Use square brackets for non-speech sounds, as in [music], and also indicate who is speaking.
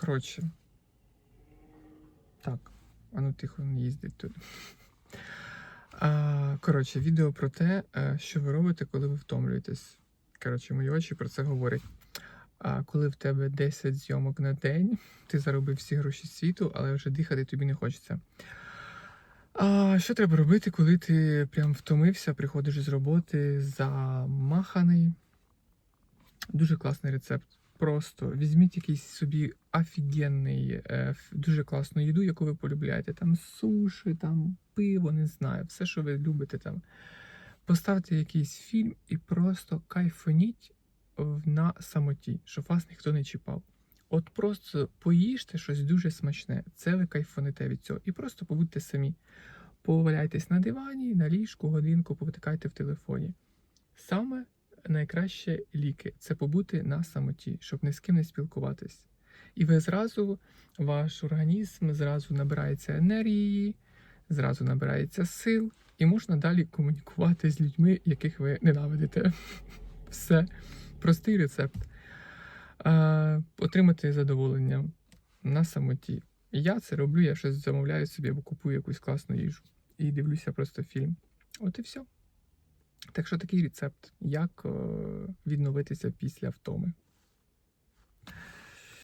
Speaker 1: Коротше. Так, а ну тихо не їздить тут. Коротше, відео про те, е, що ви робите, коли ви втомлюєтесь. Коротше, мої очі про це говорять. Коли в тебе 10 зйомок на день, ти заробив всі гроші світу, але вже дихати тобі не хочеться. А що треба робити, коли ти прям втомився, приходиш з роботи замаханий? Дуже класний рецепт. Просто візьміть якийсь собі офігенний, е, дуже класну їду, яку ви полюбляєте. Там суші, там пиво, не знаю, все, що ви любите там. Поставте якийсь фільм і просто кайфаніть в- на самоті, щоб вас ніхто не чіпав. От просто поїжте щось дуже смачне, це ви кайфанете від цього. І просто побудьте самі. Поваляйтесь на дивані, на ліжку, годинку, повтикайте в телефоні. Саме найкраще ліки це побути на самоті, щоб ні з ким не спілкуватись. І ви зразу, ваш організм зразу набирається енергії, зразу набирається сил, і можна далі комунікувати з людьми, яких ви ненавидите. [laughs] Все. Простий рецепт. Е, отримати задоволення на самоті. Я це роблю, я щось замовляю собі або купую якусь класну їжу і дивлюся просто фільм. От і все. Так що такий рецепт, як е, відновитися після втоми.